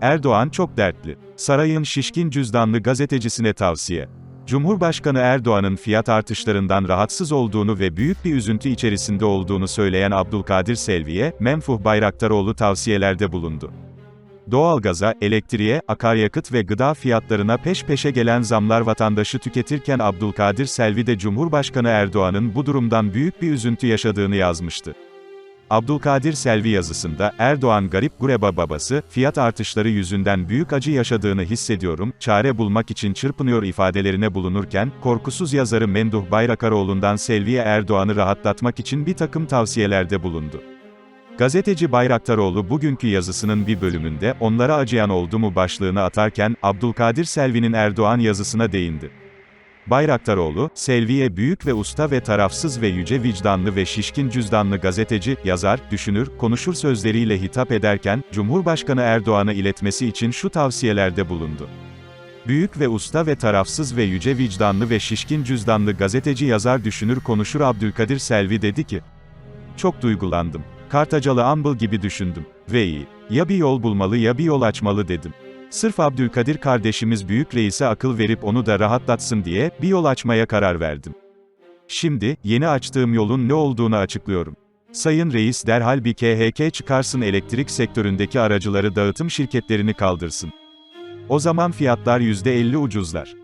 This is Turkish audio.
Erdoğan çok dertli. Sarayın şişkin cüzdanlı gazetecisine tavsiye. Cumhurbaşkanı Erdoğan'ın fiyat artışlarından rahatsız olduğunu ve büyük bir üzüntü içerisinde olduğunu söyleyen Abdülkadir Selvi'ye, Menfuh Bayraktaroğlu tavsiyelerde bulundu. Doğalgaza, elektriğe, akaryakıt ve gıda fiyatlarına peş peşe gelen zamlar vatandaşı tüketirken Abdülkadir Selvi de Cumhurbaşkanı Erdoğan'ın bu durumdan büyük bir üzüntü yaşadığını yazmıştı. Abdülkadir Selvi yazısında, Erdoğan garip gureba babası, fiyat artışları yüzünden büyük acı yaşadığını hissediyorum, çare bulmak için çırpınıyor ifadelerine bulunurken, korkusuz yazarı Menduh Bayrakaroğlu'ndan Selvi'ye Erdoğan'ı rahatlatmak için bir takım tavsiyelerde bulundu. Gazeteci Bayraktaroğlu bugünkü yazısının bir bölümünde, onlara acıyan oldu mu başlığını atarken, Abdülkadir Selvi'nin Erdoğan yazısına değindi. Bayraktaroğlu, Selvi'ye büyük ve usta ve tarafsız ve yüce vicdanlı ve şişkin cüzdanlı gazeteci, yazar, düşünür, konuşur sözleriyle hitap ederken, Cumhurbaşkanı Erdoğan'a iletmesi için şu tavsiyelerde bulundu. Büyük ve usta ve tarafsız ve yüce vicdanlı ve şişkin cüzdanlı gazeteci yazar düşünür konuşur Abdülkadir Selvi dedi ki, Çok duygulandım. Kartacalı Ambıl gibi düşündüm. Ve iyi. Ya bir yol bulmalı ya bir yol açmalı dedim. Sırf Abdülkadir kardeşimiz büyük reise akıl verip onu da rahatlatsın diye, bir yol açmaya karar verdim. Şimdi, yeni açtığım yolun ne olduğunu açıklıyorum. Sayın Reis derhal bir KHK çıkarsın elektrik sektöründeki aracıları dağıtım şirketlerini kaldırsın. O zaman fiyatlar %50 ucuzlar.